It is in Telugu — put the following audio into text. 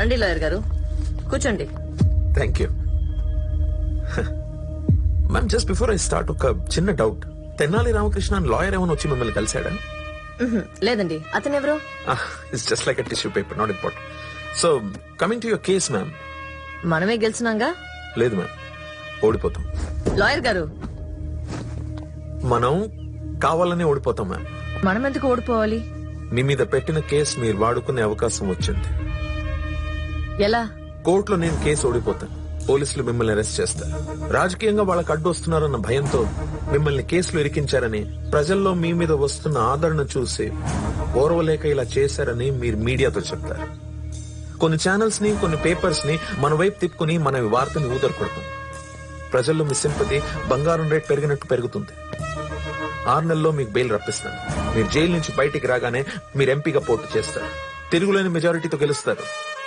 రండి లాయర్ గారు. కూర్చోండి. Thank you ma'am just before I start ఒక చిన్న డౌట్ తెన్నాలి రామకృష్ణ లాయర్ ఏమైనా వచ్చి మిమ్మల్ని కలిశాడా. లేదండి. అతను ఎవరు it's just like tissue paper not important so coming to your case ma'am మనమే గెలిచినాగా? లేదు మ్యామ్ ఓడిపోతాం. లాయర్ గారు. మనం కావాలనే ఓడిపోతాం మ్యామ్ మనం ఎందుకు ఓడిపోవాలి? మీ మీద పెట్టిన కేసు మీరు వాడుకునే అవకాశం వచ్చింది. ఎలా? కోర్టులో నేను కేసు ఓడిపోతాను పోలీసులు మిమ్మల్ని అరెస్ట్ చేస్తారు రాజకీయంగా వాళ్ళకి అడ్డు వస్తున్నారన్న భయంతో మిమ్మల్ని కేసులు ఇరికించారని ప్రజల్లో మీ మీద వస్తున్న ఆదరణ చూసి ఓర్వలేక ఇలా చేశారని మీరు మీడియాతో చెప్తారు. కొన్ని ఛానల్స్ని కొన్ని పేపర్స్ని మన వైపు తిప్పుకుని మన వార్తని ఊదరకొడతాం. ప్రజల్లో మీ సింపతి బంగారం రేట్ పెరిగినట్టు పెరుగుతుంది. ఆరు నెలల్లో మీకు బెయిల్ రప్పిస్తాను. మీరు జైలు నుంచి బయటికి రాగానే మీరు ఎంపీగా పోటీ చేస్తారు. తిరుగులేని మెజారిటీతో గెలుస్తారు.